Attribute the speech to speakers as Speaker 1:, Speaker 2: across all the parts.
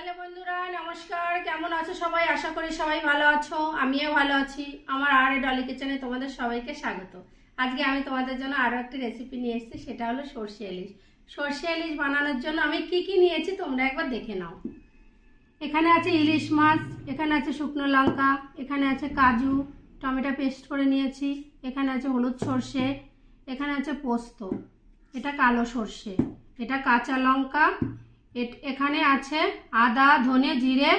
Speaker 1: Hello বন্ধুরা, নমস্কার। কেমন আছো সবাই? আশা করি সবাই ভালো আছো। আমিও ভালো আছি। আমার আর এ ডলি কিচেনে তোমাদের সবাইকে স্বাগত। আজকে আমি তোমাদের জন্য আরও একটি রেসিপি নিয়ে এসেছি, সেটা হলো সর্ষে ইলিশ। সর্ষে ইলিশ বানানোর জন্য আমি কি কি নিয়েছি তোমরা একবার দেখে নাও। এখানে আছে ইলিশ মাছ, এখানে আছে শুকনো লঙ্কা, এখানে আছে কাজু, টমেটো পেস্ট করে নিয়েছি, এখানে আছে হলুদ সর্ষে, এখানে আছে পোস্ত। এটা কালো সর্ষে, এটা কাঁচা লঙ্কা এখানে আছে আদা, ধনে, জিরে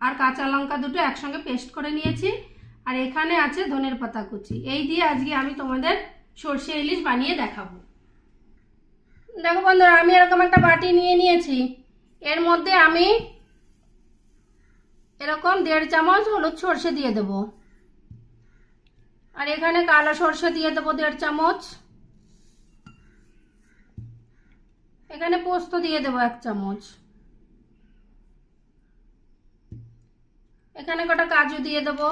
Speaker 1: আর কাঁচা লঙ্কা দুটো একসঙ্গে পেস্ট করে নিয়েছি। আর এখানে আছে ধনের পাতা কুচি। এই দিয়ে আজকে আমি তোমাদের সর্ষে ইলিশ বানিয়ে দেখাবো। দেখো বন্ধুরা, আমি এরকম একটা বাটি নিয়ে নিয়েছি। এর মধ্যে আমি এরকম দেড় চামচ হলুদ সর্ষে দিয়ে দেব। আর এখানে কালো সর্ষে দিয়ে দেবো দেড় চামচ। এখানে পোস্ত দিয়ে দেবো এক চামচ। এখানে কটা কাজু দিয়ে দেবো।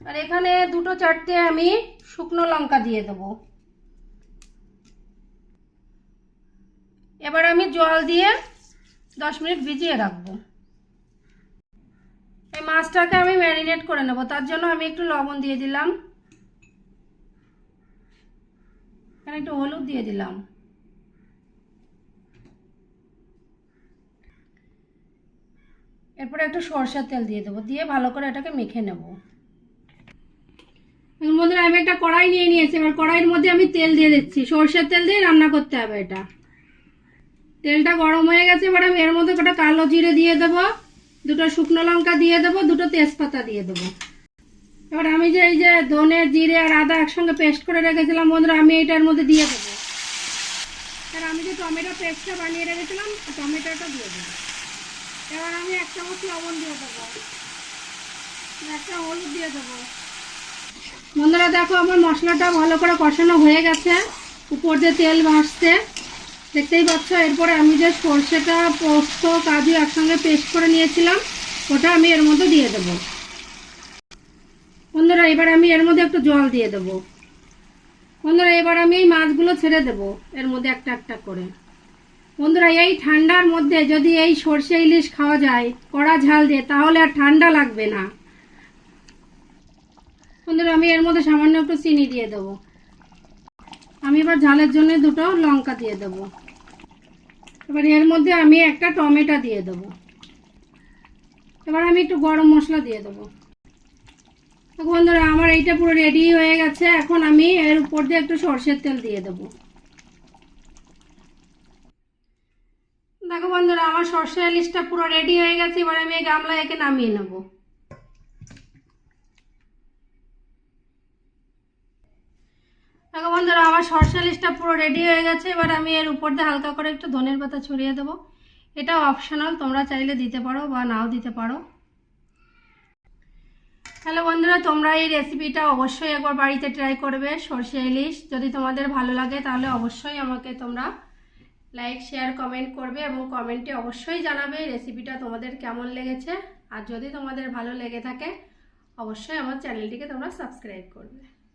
Speaker 1: আর এখানে দুটো চারটে আমি শুকনো লঙ্কা দিয়ে দেবো। এবার আমি জল দিয়ে দশ মিনিট ভিজিয়ে রাখব। এই মাছটাকে আমি ম্যারিনেট করে নেব, তার জন্য আমি একটু লবণ দিয়ে দিলাম। এখানে একটু হলুদ দিয়ে দিলাম। এরপরে একটু সরষের তেল দিয়ে দেবো, দিয়ে ভালো করে এটাকে মেখে নেব। এর মধ্যে আমি একটা কড়াই নিয়ে নিয়েছি, এবার কড়াইয়ের মধ্যে আমি তেল দিয়ে দিচ্ছি। সরষের তেল দিয়ে রান্না করতে হবে এটা। তেলটা গরম হয়ে গেছে, এবার আমি এর মধ্যে কটা কালো জিরে দিয়ে দেবো, দুটো শুকনো লঙ্কা দিয়ে দেবো, দুটো তেজপাতা দিয়ে দেবো। এবার আমি যে এই যে ধনে, জিরে আর আদা একসঙ্গে পেস্ট করে রেখেছিলাম, বন্ধুরা, আমি এটার মধ্যে দিয়ে দেবো। আর আমি যে টমেটো পেস্টটা বানিয়ে রেখেছিলাম টমেটোটা দিয়ে দেবো। এবার আমি এক চামচ লবণ দিয়ে দেবো। একটা হলুদ দিয়ে দেবো। বন্ধুরা, দেখো আমার মশলাটা ভালো করে কষানো হয়ে গেছে। উপর দিয়ে তেল ভাসছে। দেখতেই পাচ্ছ, এরপরে আমি যে সর্ষেটা, পোস্ত, কাজু একসঙ্গে পেস্ট করে নিয়েছিলাম, ওটা আমি এর মধ্যে দিয়ে দেবো। বন্ধুরা, এবার আমি এর মধ্যে একটু জল দিয়ে দেবো। বন্ধুরা, এবার আমি এই মাছগুলো ছেড়ে দেবো এর মধ্যে একটা একটা করে। বন্ধুরা, এই ঠান্ডার মধ্যে যদি এই সর্ষে ইলিশ খাওয়া যায়, কড়া ঝাল দিয়ে, তাহলে আর ঠান্ডা লাগবে না। বন্ধুরা, আমি এর মধ্যে সামান্য একটু চিনি দিয়ে দেবো। আমি এবার ঝালের জন্য দুটো লঙ্কা দিয়ে দেবো। এবার এর মধ্যে আমি একটা টমেটো দিয়ে দেবো। এবার আমি একটু গরম মশলা দিয়ে দেবো। বন্ধুরা আমার এইটা পুরো রেডি হয়ে গেছে, এখন আমি এর উপর দিয়ে একটু সর্ষের তেল দিয়ে দেবো। দেখো বন্ধুরা, আমার সর্ষে ইলিশটা পুরো রেডি হয়ে গেছে, এবার আমি এই গামলায় একে নামিয়ে নেব। দেখো বন্ধুরা, আমার সর্ষে ইলিশটা পুরো রেডি হয়ে গেছে, এবার আমি এর উপর দিয়ে হালকা করে একটু ধনের পাতা ছড়িয়ে দেবো। এটা অপশনাল তোমরা চাইলে দিতে পারো বা নাও দিতে পারো। হ্যালো বন্ধুরা, তোমরা এই রেসিপিটা অবশ্যই একবার বাড়িতে ট্রাই করবে, সর্ষে ইলিশ। যদি তোমাদের ভালো লাগে, তাহলে অবশ্যই আমাকে তোমরা লাইক শেয়ার কমেন্ট করবে এবং কমেন্টে অবশ্যই জানাবে রেসিপিটা তোমাদের কেমন লেগেছে। আর যদি তোমাদের ভালো লেগে থাকে, অবশ্যই আমার চ্যানেলটিকে তোমরা সাবস্ক্রাইব করবে।